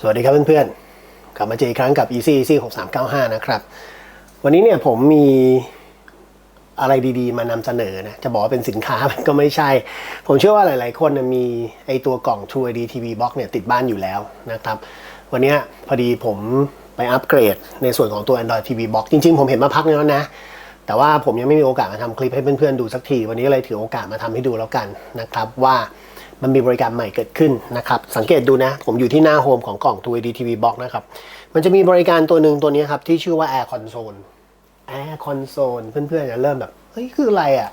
สวัสดีครับเพื่อนๆ กลับมาเจออีกครั้งกับ Easy Easy 6395 นะครับ วันนี้เนี่ยผมมีอะไรดีๆ มานำเสนอนะ จะบอกว่าเป็นสินค้ามันก็ไม่ใช่ ผมเชื่อว่าหลายๆ คนนะมีไอตัวกล่อง True ID TV Box เนี่ยติดบ้านอยู่แล้วนะครับ วันนี้พอดีผมไปอัปเกรดในส่วนของตัว Android TV Box จริงๆ ผมเห็นมาพักนึงแล้วนะ แต่ว่าผมยังไม่มีโอกาสมาทำคลิปให้เพื่อนๆ ดูสักที วันนี้เลยถือโอกาสมาทำให้ดูแล้วกันนะครับว่า มันมีบริการใหม่เกิดขึ้นนะครับ สังเกตดูนะ ผมอยู่ที่หน้าโฮมของกล่อง True ID TV Box นะครับ มันจะมีบริการตัวหนึ่งตัวนี้ครับ ที่ชื่อว่า Air Console Air Console เพื่อนๆจะเริ่มแบบ เฮ้ย คืออะไรอะ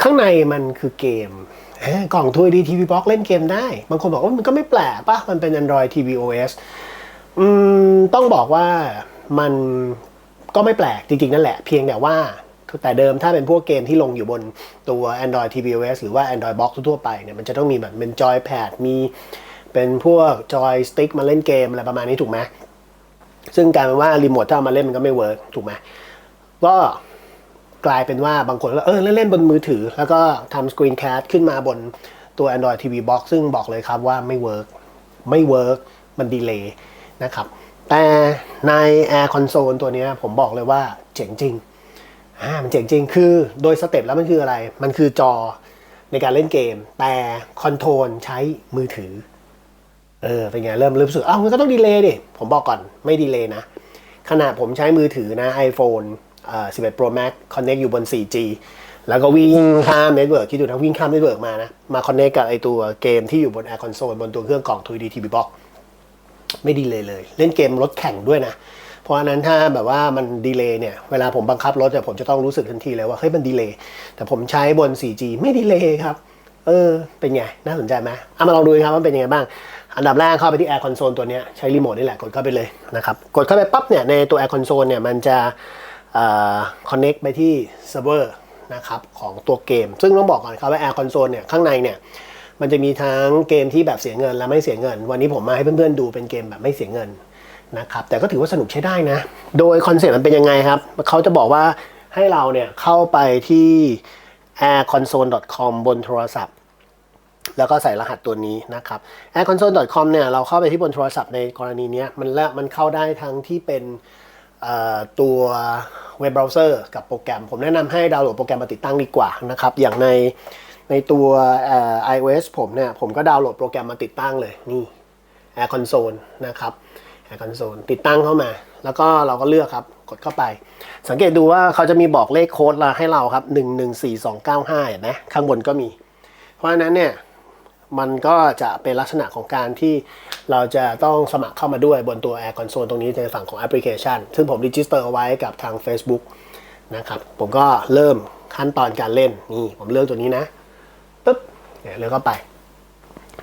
ข้างในมันคือเกมกล่อง True ID TV Box เล่นเกมได้ บางคนบอกว่ามันก็ไม่แปลกปะมันเป็น Android TV OS อืมต้องบอกว่ามันก็ไม่แปลกจริงๆนั่นแหละ เพียงแต่ว่า แต่เดิมถ้าเป็นพวกเกมที่ลงอยู่บนตัว Android tvOS หรือว่า Android Box ทั่วไปเนี่ยมันจะต้องมีแบบเป็นจอยแพดมีเป็นพวกจอยสติ๊กมาเล่นเกมอะไรประมาณนี้ถูกไหมซึ่งกลายเป็นว่ารีโมทถ้าเอามาเล่นมันก็ไม่เวิร์กถูกไหมก็กลายเป็นว่าบางคนก็เออเล่นบนมือถือ แล้วก็ทำสกรีนแคสขึ้นมาบนตัว Android TV Box ซึ่งบอกเลยครับว่าไม่เวิร์กไม่เวิร์กมันดีเลย์นะครับ แต่ใน Air Console ตัวนี้ผมบอกเลยว่าเจ๋งจริง อ่ามันเจ๋งจริงคือโดยสเต็ปแล้วมันคืออะไร มันคือจอในการเล่นเกม แต่คอนโทรลใช้มือถือ เออ เป็นไง เริ่มเริ่มรู้สึกอ้าวมันก็ต้องดีเลย์ดิ ผมบอกก่อนไม่ดีเลย์นะ ขณะผมใช้มือถือนะ iPhone เอ่อ11 Pro Max Connect อยู่บน 4G แล้วก็วิ่งข้ามเน็ตเวิร์กคิดดูนะวิ่งข้ามเน็ตเวิร์กมานะ มา Connect กับไอตัวเกมที่อยู่บน Air Console บนตัวเครื่องกล่อง 3D TV Box ไม่ดีเลยเลย เล่นเกมรถแข่งด้วยนะ เพราะฉะนั้นถ้าแบบว่ามันดีเลย์เนี่ยเวลาผมบังคับรถเนี่ยผมจะต้องรู้สึกทันทีเลยว่าเฮ้ยมันดีเลย์แต่ผมใช้บน 4G ไม่ดีเลย์ครับเออเป็นไง น่าสนใจไหมเอามาลองดูครับว่าเป็นยังไงบ้าง อันดับแรกเข้าไปที่ Air Console ตัวนี้ใช้รีโมทนี่แหละกดเข้าไปเลยนะครับกดเข้าไปปั๊บเนี่ยในตัว Air Console เนี่ยมันจะเอ่อ connect ไปที่เซิร์ฟเวอร์นะครับของตัวเกม ซึ่งต้องบอกก่อนครับว่า Air Console เนี่ยข้างในเนี่ยมันจะมีทั้งเกมที่แบบเสียเงินและไม่เสียเงิน วันนี้ผมมาให้เพื่อนๆดูเป็นเกมแบบไม่เสียเงิน นะครับแต่ก็ถือว่าสนุกใช้ได้นะ โดยคอนเซ็ปต์มันเป็นยังไงครับ เขาจะบอกว่าให้เราเนี่ยเข้าไปที่ airconsole.com บนโทรศัพท์ แล้วก็ใส่รหัสตัวนี้นะครับ airconsole.com เนี่ยเราเข้าไปที่บนโทรศัพท์ในกรณีนี้มันละมันเข้าได้ทั้งที่เป็นตัวเว็บเบราว์เซอร์กับโปรแกรม ผมแนะนำให้ดาวน์โหลดโปรแกรมมาติดตั้งดีกว่านะครับ อย่างในในตัว iOS ผมเนี่ยผมก็ดาวน์โหลดโปรแกรมมาติดตั้งเลยนี่ Air Console นะครับ Air Console ติดตั้งเข้ามา แล้วก็เราก็เลือกครับกดเข้าไป สังเกตดูว่าเขาจะมีบอกเลขโค้ดละให้เราครับ 114295เห็นไหมข้างบนก็มี เพราะฉะนั้นเนี่ยมันก็จะเป็นลักษณะของการที่เราจะต้องสมัครเข้ามาด้วยบนตัว Air Console ตรงนี้ในฝั่งของแอปพลิเคชัน ซึ่งผมรีจิสเตอร์เอาไว้กับทาง Facebook นะครับ ผมก็เริ่มขั้นตอนการเล่น นี่ผมเลือกตัวนี้นะปึ๊บเนี่ยเลือกเข้าไป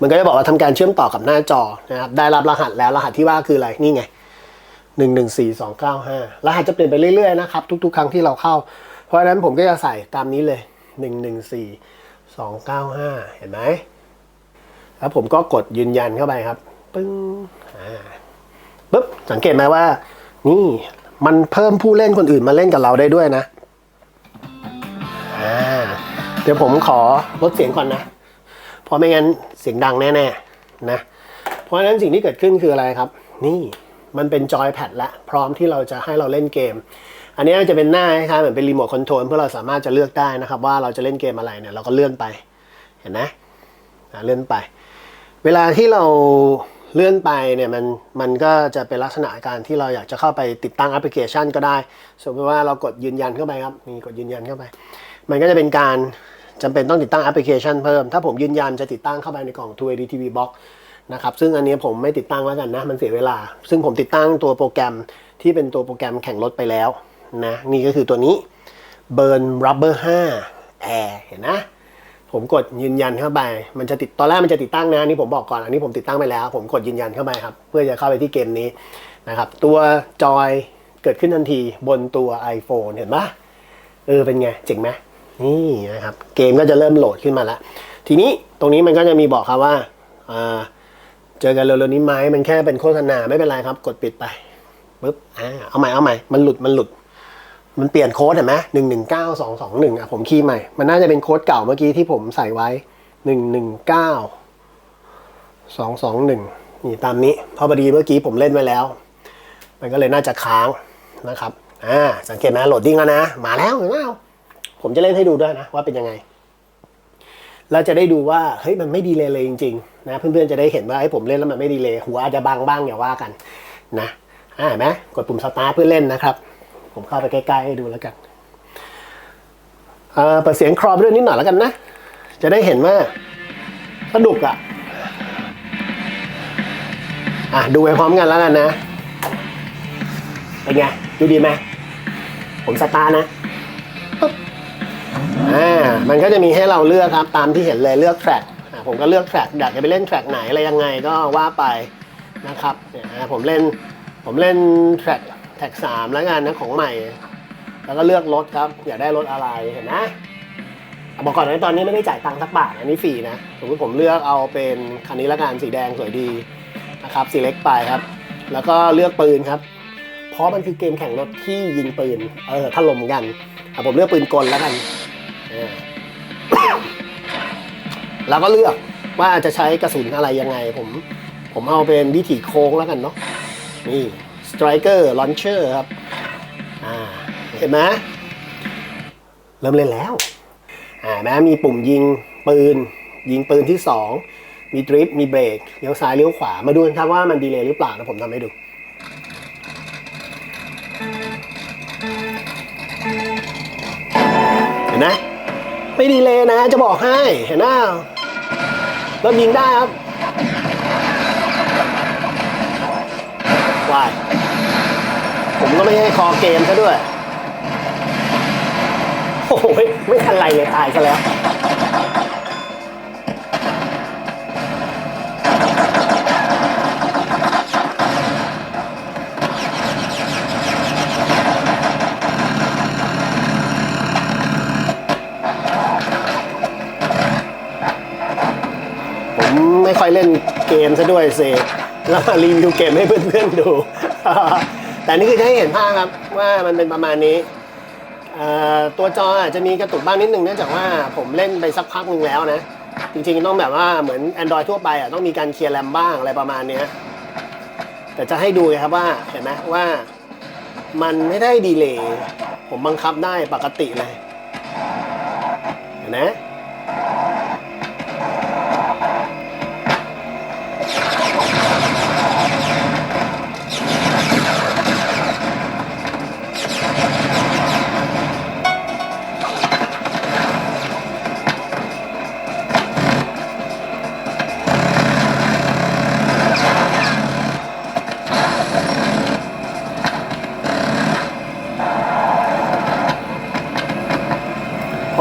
มันก็จะบอกว่าทำการเชื่อมต่อกับหน้าจอนะครับ ได้รับรหัสแล้วรหัสที่ว่าคืออะไร นี่ไงหนึ่งหนึ่งสี่สองเก้าห้ารหัสจะเปลี่ยนไปเรื่อยๆนะครับ ทุกๆ ครั้งที่เราเข้า เพราะฉะนั้นผมก็จะใส่ตามนี้เลยหนึ่งหนึ่งสี่สองเก้าห้าเห็นไหมแล้วผมก็กดยืนยันเข้าไปครับ ปึ้งอ่าปุ๊บ สังเกตไหมว่า นี่มันเพิ่มผู้เล่นคนอื่นมาเล่นกับเราได้ด้วยนะ อ่า เดี๋ยวผมขอลดเสียงก่อนนะ เพราะไม่งั้นเสียงดังแน่ๆนะ เพราะฉะนั้นสิ่งที่เกิดขึ้นคืออะไรครับ นี่มันเป็นจอยแพดละพร้อมที่เราจะให้เราเล่นเกม อันนี้จะเป็นหน้าคล้ายๆเหมือนเป็นรีโมทคอนโทรลเพื่อเราสามารถจะเลือกได้นะครับ ว่าเราจะเล่นเกมอะไรเนี่ยเราก็เลื่อนไปเห็นไหมอะเลื่อนไป เวลาที่เราเลื่อนไปเนี่ยมันมันก็จะเป็นลักษณะการที่เราอยากจะเข้าไปติดตั้งแอปพลิเคชันก็ได้ สมมติว่าเรากดยืนยันเข้าไปครับมีกดยืนยันเข้าไป มันก็จะเป็นการ จำเป็นต้องติดตั้งแอปพลิเคชันเพิ่ม ถ้าผมยืนยันจะติดตั้งเข้าไปในกล่อง True AD TV Box นะครับซึ่งอันนี้ผมไม่ติดตั้งแล้วกันนะ มันเสียเวลา ซึ่งผมติดตั้งตัวโปรแกรมที่เป็นตัวโปรแกรมแข่งรถไปแล้วนะนี่ก็คือตัวนี้ Burn Rubber 5 Air เห็นนะผมกดยืนยันเข้าไป มันจะติดตอนแรกมันจะติดตั้งนะอันนี่ผมบอกก่อนอันนี้ผมติดตั้งไปแล้ว ผมกดยืนยันเข้าไปครับ เพื่อจะเข้าไปที่เกมนี้นะครับ ตัวจอยเกิดขึ้นทันทีบนตัว iPhone เห็นปะเออเป็นไงเจ๋งไหม นี่นะครับเกมก็จะเริ่มโหลดขึ้นมาแล้ว ทีนี้ตรงนี้มันก็จะมีบอกครับว่าเจอกันเร็วๆนี้ไหมมันแค่เป็นโฆษณาไม่เป็นไรครับ กดปิดไปปึ๊บอ่าเอาใหม่เอาใหม่มันหลุดมันหลุด มันเปลี่ยนโค้ดเห็นไหมหนึ่งหนึ่งเก้าสองสองหนึ่งอะผมคีย์ใหม่ มันน่าจะเป็นโค้ดเก่าเมื่อกี้ที่ผมใส่ไว้หนึ่งหนึ่งเก้าสองสองหนึ่งนี่ตามนี้เพราะพอดีเมื่อกี้ผมเล่นไว้แล้ว มันก็เลยน่าจะค้างนะครับอ่าสังเกตไหมโหลดดิ้งแล้วนะ มาแล้วเห็นไหม ผมจะเล่นให้ดูด้วยนะว่าเป็นยังไง เราจะได้ดูว่าเฮ้ยมันไม่ดีเลยเลยจริงๆนะเพื่อนๆจะได้เห็นว่าไอ้ผมเล่นแล้วมันไม่ดีเลยหัวอาจจะบังบ้างอย่าว่ากันนะอ่าเห็นไหมกดปุ่มสตาร์ทเพื่อเล่นนะครับ ผมเข้าไปใกล้ๆให้ดูแล้วกันเอ่อเปิดเสียงครอไปด้วยนิดหน่อยแล้วกันนะ จะได้เห็นว่าสนุกอะอะดูไปพร้อมกันแล้วกันนะเป็นไงดูดีไหมผมสตาร์นะ อ่ามันก็จะมีให้เราเลือกครับตามที่เห็นเลยเลือกแทร็กผมก็เลือกแทร็กอยากจะไปเล่นแทร็กไหนอะไรยังไงก็ว่าไปนะครับเนี่ยผมเล่นผมเล่นแทร็กแทร็กสามแล้วกันนะของใหม่ แล้วก็เลือกรถครับ อยากได้รถอะไรเห็นนะอะบอกก่อนนะตอนนี้ไม่ได้จ่ายตังค์สักบาทอันนี้ฟรีนะสมมติผมเลือกเอาเป็นคันนี้ละกันสีแดงสวยดีนะครับสีเล็กไปครับ แล้วก็เลือกปืนครับ เพราะมันคือเกมแข่งรถที่ยิงปืนเออถล่มกันผมเลือกปืนกลแล้วกัน แล้วก็เลือกว่าจะใช้กระสุนอะไรยังไง ผม ผมเอาเป็นวิถีโค้งแล้วกันเนาะนี่ Striker Launcher ครับอ่าเห็นไหมเริ่มเล่นแล้วอ่าแม้มีปุ่มยิงปืน ยิงปืนที่สองมีดริฟมีเบรกเลี้ยวซ้ายเลี้ยวขวามาดูกันครับว่ามันดีเลยหรือเปล่านะผมทำให้ดู ไม่ดีเลยนะ จะบอกให้เห็นหน้าเรายิงได้ครับวายผมก็ไม่ให้คอเกมซะด้วย โอ้โหไม่ไม่ทันไรเลยตายซะแล้ว ไม่ค่อยเล่นเกมซะด้วยเซแล้วมารีวิวเกมให้เพื่อนๆดู แต่นี่คือจะให้เห็นภาพครับว่ามันเป็นประมาณนี้ตัวจออาจจะมีกระตุกบ้างนิดนึงเนื่องจากว่าผมเล่นไปสักพักหนึ่งแล้วนะ จริงๆต้องแบบว่าเหมือน Android ทั่วไปอะต้องมีการเคลียร์แรมบ้างอะไรประมาณนี้แต่จะให้ดูครับว่าเห็นไหมว่ามันไม่ได้ดีเลย์ผมบังคับได้ปกติเลยเห็นไหม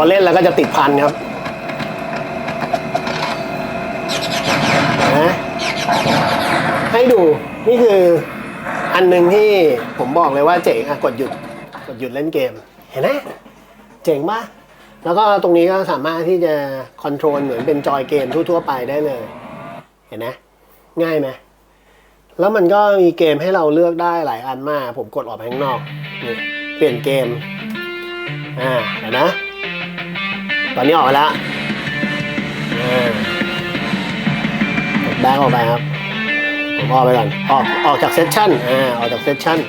เล่นแล้วก็จะติดพันครับนะให้ดูนี่คืออันหนึ่งที่ผมบอกเลยว่าเจ๋งอะกดหยุดกดหยุดเล่นเกม เห็นไหมเจ๋งมากแล้วก็ตรงนี้ก็สามารถที่จะคอนโทรลเหมือนเป็นจอยเกมทั่วๆไปได้เลย เห็นไหมง่ายไหมแล้วมันก็มีเกมให้เราเลือกได้หลายอันมาก ผมกดออกไปข้างนอกนี่เปลี่ยนเกม อ่าเห็นนะ ตอนนี้ออกมาแล้วอ่าแบงค์ออกไปครับ ผมออกไปก่อน ออกออกจากเซสชั่นอ่าออกจากเซสชั่น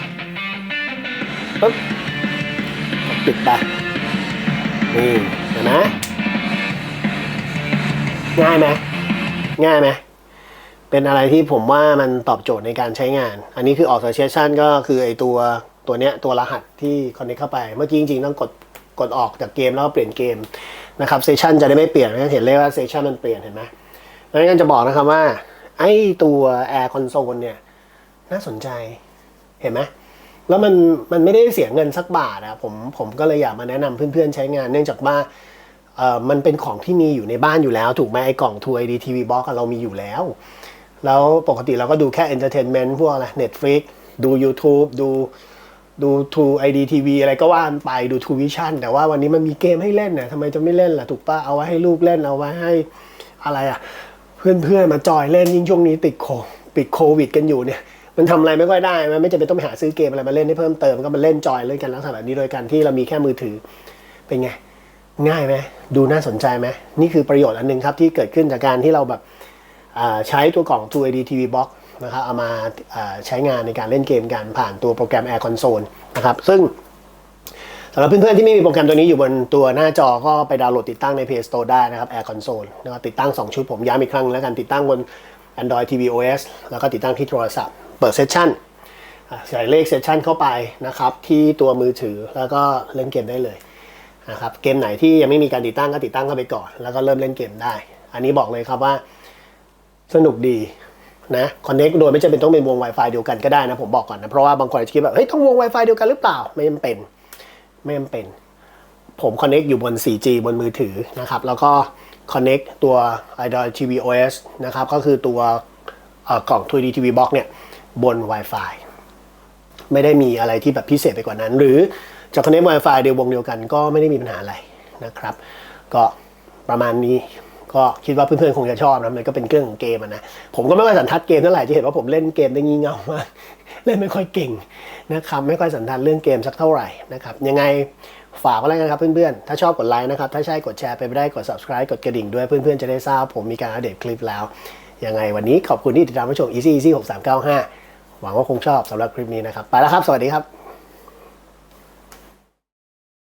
ปึ๊บปิดไปนี่เห็นไหมง่ายไหมง่ายไหมเป็นอะไรที่ผมว่ามันตอบโจทย์ในการใช้งาน อันนี้คือออกจากเซสชั่นก็คือไอตัวตัวเนี้ยตัวรหัสที่คอนเนคเข้าไป เมื่อกี้จริงๆต้องกดกดออกจากเกมแล้วก็เปลี่ยนเกม นะครับเซสชันจะได้ไม่เปลี่ยนเห็นเลยว่าเซสชันมันเปลี่ยนเห็นไหมดังนั้นก็จะบอกนะครับว่า ไอ้ตัว Air Console เนี่ย น่าสนใจเห็นไหมแล้วมันมันไม่ได้เสียเงินสักบาทอะผมผมก็เลยอยากมาแนะนำเพื่อนๆใช้งาน เนื่องจากว่าเออมันเป็นของที่มีอยู่ในบ้านอยู่แล้ว ถูกไหมไอ้กล่องทูไอดีทีวีบ็อกเรามีอยู่แล้ว แล้วปกติเราก็ดูแค่ Entertainment พวกอะไร Netflix ดู YouTube ดู ดูทูไอดีทีวีอะไรก็ว่าไปดูทูวิชั่นแต่ว่าวันนี้มันมีเกมให้เล่นเนี่ยทำไมจะไม่เล่นล่ะถูกปะเอาไว้ให้ลูกเล่นเอาไว้ให้อะไรอะ เพื่อนๆมาจอยเล่นยิ่งช่วงนี้ติดโคปิดโควิด กันอยู่เนี่ย มันทำอะไรไม่ค่อยได้มันไม่จำเป็นต้องไปหาซื้อเกมอะไรมาเล่นให้เพิ่มเติมก็มาเล่นจอยเล่นกันลักษณะนี้โดยการที่เรามีแค่มือถือเป็นไงง่ายไหมดูน่าสนใจไหมนี่คือประโยชน์อันหนึงครับที่เกิดขึ้นจากการที่เราแบบใช้ตัวกล่อง True ID TV Box นะครับเอามาใช้งานในการเล่นเกมกันผ่านตัวโปรแกรม Air Console นะครับซึ่งสำหรับเพื่อนๆ ที่ไม่มีโปรแกรมตัวนี้อยู่บนตัวหน้าจอก็ไปดาวน์โหลดติดตั้งใน Play Store ได้นะครับ Air Console นะครับติดตั้ง 2 ชุดผมย้ำอีกครั้งแล้วกันติดตั้งบน Android TV OS แล้วก็ติดตั้งที่โทรศัพท์ เปิดเซสชั่นใส่เลขเซสชั่นเข้าไปนะครับที่ตัวมือถือแล้วก็เล่นเกมได้เลยนะครับเกมไหนที่ยังไม่มีการติดตั้งก็ติดตั้งเข้าไปก่อน แล้วก็เริ่มเล่นเกมได้ อันนี้บอกเลยครับว่าสนุกดี นะคอนเน็กโดยไม่จำเป็นต้องเป็นวง Wi-Fi เดียวกันก็ได้นะผมบอกก่อนนะ เพราะว่าบางคนอาจจะคิดแบบเฮ้ยต้องวง Wi-Fi เดียวกันหรือเปล่า ไม่จำเป็น ไม่จำเป็น ผม connect อยู่บน 4G บนมือถือนะครับ แล้วก็ connect ตัว Android TV OS นะครับ ก็คือตัวเอ่อกล่อง 3D TV Box เนี่ย บน Wi-Fi ไม่ได้มีอะไรที่แบบพิเศษไปกว่านั้น หรือจะ connect Wi-Fi เดียววงเดียวกันก็ไม่ได้มีปัญหาอะไรนะครับ ก็ประมาณนี้ ก็คิดว่าเพื่อนๆคงจะชอบนะมันก็เป็นเครื่องของเกมนะผมก็ไม่ค่อยสันทัดเกมเท่าไหร่จะเห็นว่าผมเล่นเกมได้งี่เง่ามากเล่นไม่ค่อยเก่งนะครับไม่ค่อยสันทัดเรื่องเกมสักเท่าไหร่นะครับยังไงฝากไว้แล้วกันครับเพื่อนๆ ถ้าชอบกดไลค์นะครับ ถ้าใช่กดแชร์ไปไม่ได้กด subscribe กดกระดิ่งด้วยเพื่อนๆ จะได้ทราบผมมีการอัปเดตคลิปแล้ว ยังไงวันนี้ขอบคุณที่ติดตามรับชม easy easy 6395 หวังว่าคงชอบสำหรับคลิปนี้นะครับ ไปแล้วครับ สวัสดีครับ